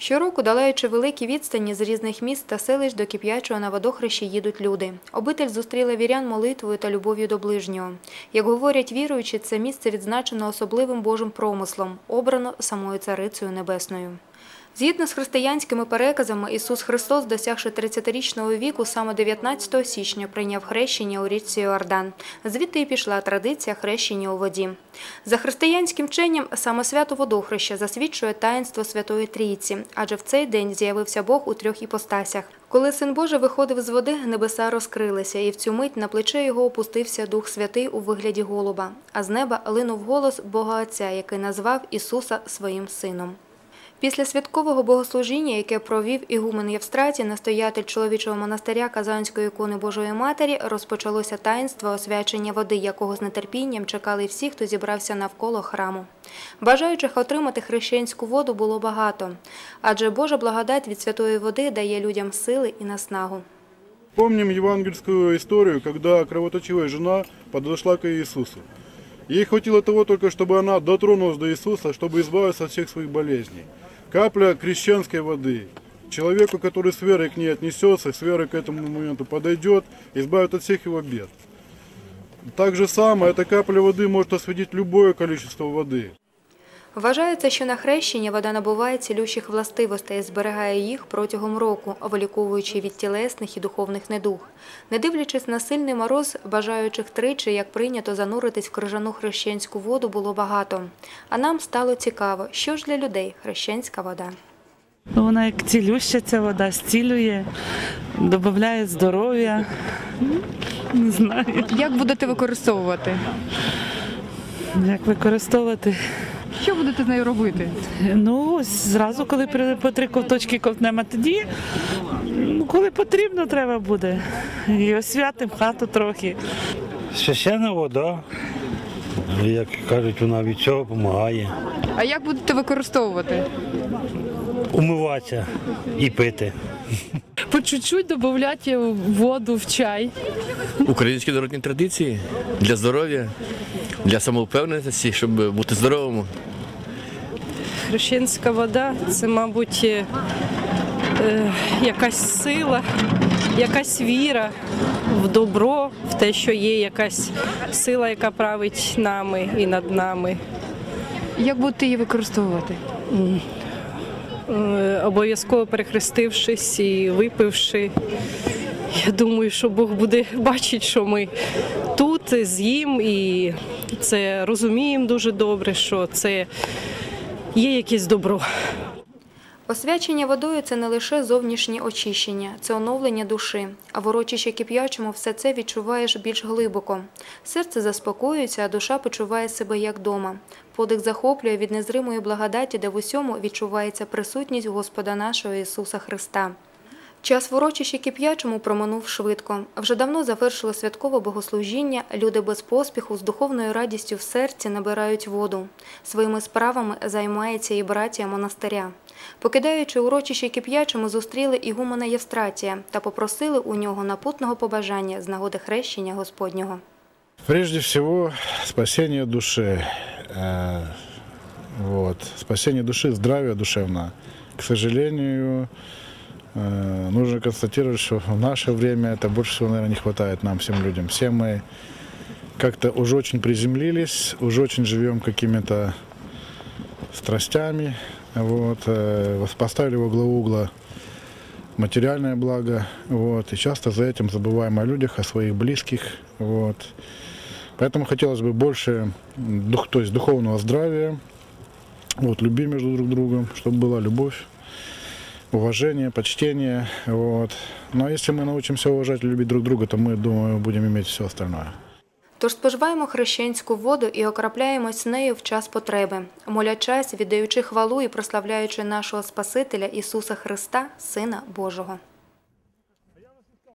Щороку, долаючи великі відстані з різних міст та селищ до кип'ячого на водохрещі їдуть люди. Обитель зустріла вірян молитвою та любов'ю до ближнього. Як говорять віруючі, це місце відзначено особливим Божим промислом, обрано самою Царицею Небесною. Згідно з християнськими переказами, Ісус Христос, досягши 30-річного віку, саме 19 січня прийняв хрещення у річці Йордан. Звідти і пішла традиція хрещення у воді. За християнським вченням, саме свято водохреща засвідчує таїнство Святої Трійці, адже в цей день з'явився Бог у трьох іпостасях. Коли Син Божий виходив з води, небеса розкрилися, і в цю мить на плече його опустився Дух Святий у вигляді голуба, а з неба линув голос Бога Отця, який назвав Ісуса своїм сином. Після святкового богослужіння, яке провів ігумен Євстратій, настоятель чоловічого монастиря Казанської ікони Божої Матері, розпочалося таїнство освячення води, якого з нетерпінням чекали всі, хто зібрався навколо храму. Бажаючих отримати хрещенську воду було багато, адже Божа благодать від святої води дає людям сили і наснагу. Помним евангельскую историю, когда кровоточивая жена подошла к Иисусу. Ей хватило того только, чтобы она дотронулась до Иисуса, чтобы избавиться от всех своих болезней. Капля крещенской воды. Человеку, который с верой к ней отнесется, с верой к этому моменту подойдет, избавит от всех его бед. Так же самое, эта капля воды может осветить любое количество воды. Вважається, що на хрещення вода набуває цілющих властивостей зберігає їх протягом року, виліковуючи від тілесних і духовних недуг. Не дивлячись на сильний мороз, бажаючих тричі, як прийнято зануритись в крижану хрещенську воду, було багато. А нам стало цікаво, що ж для людей хрещенська вода. Вона як цілюща ця вода, зцілює, додає здоров'я. Ну, Не знаю, Як будете використовувати? як використовувати. Що будете з нею робити? Ну, зразу, коли при- по три ковточки ковтнемо, тоді, ну, коли потрібно, треба буде. І освятим хату трохи. Священна вода, як кажуть, вона від цього допомагає. А як будете використовувати? Умиватися і пити. по чуть-чуть додати воду в чай. Українські народні традиції для здоров'я, для самовпевненості, щоб бути здоровим. Хрещенська вода це, мабуть, е, е, якась сила, якась віра в добро, в те, що є якась сила, яка править нами і над нами. Як будете її використовувати? Е, Обов'язково перехрестившись і випивши. Я думаю, що Бог буде бачити, що ми тут з'їм і це розуміємо дуже добре, що це є якесь добро. Освячення водою це не лише зовнішнє очищення, це оновлення душі. А в урочище кип'ячому все це відчуваєш більш глибоко. Серце заспокоюється, а душа почуває себе як дома. Подих захоплює від незримої благодаті, де в усьому відчувається присутність Господа нашого Ісуса Христа. Час в урочищі кип'ячому проминув швидко. Вже давно завершило святкове богослужіння. Люди без поспіху з духовною радістю в серці набирають воду. Своїми справами займається і братія монастиря. Покидаючи урочище кип'ячому, зустріли ігумена Євстратія та попросили у нього напутного побажання з нагоди хрещення Господнього. Прежде всего, спасение души. Э, Вот. Спасение души, здравие душевное. К сожалению, нужно констатировать, что в наше время это больше всего, наверное, не хватает нам, всем людям. Все мы как-то уже очень приземлились, уже очень живем какими-то страстями. Вот. э, Поставили во главу угла материальное благо, вот, и часто за этим забываем о людях, о своих близких, вот. Поэтому хотелось бы больше дух, то есть духовного здравия, вот, любви между друг другом, чтобы была любовь, уважение, почтение, вот. Но если мы научимся уважать и любить друг друга, то мы, думаю, будем иметь все остальное. Тож споживаємо хрещенську воду і окропляємось нею в час потреби, молячась, віддаючи хвалу і прославляючи нашого Спасителя Ісуса Христа, Сина Божого.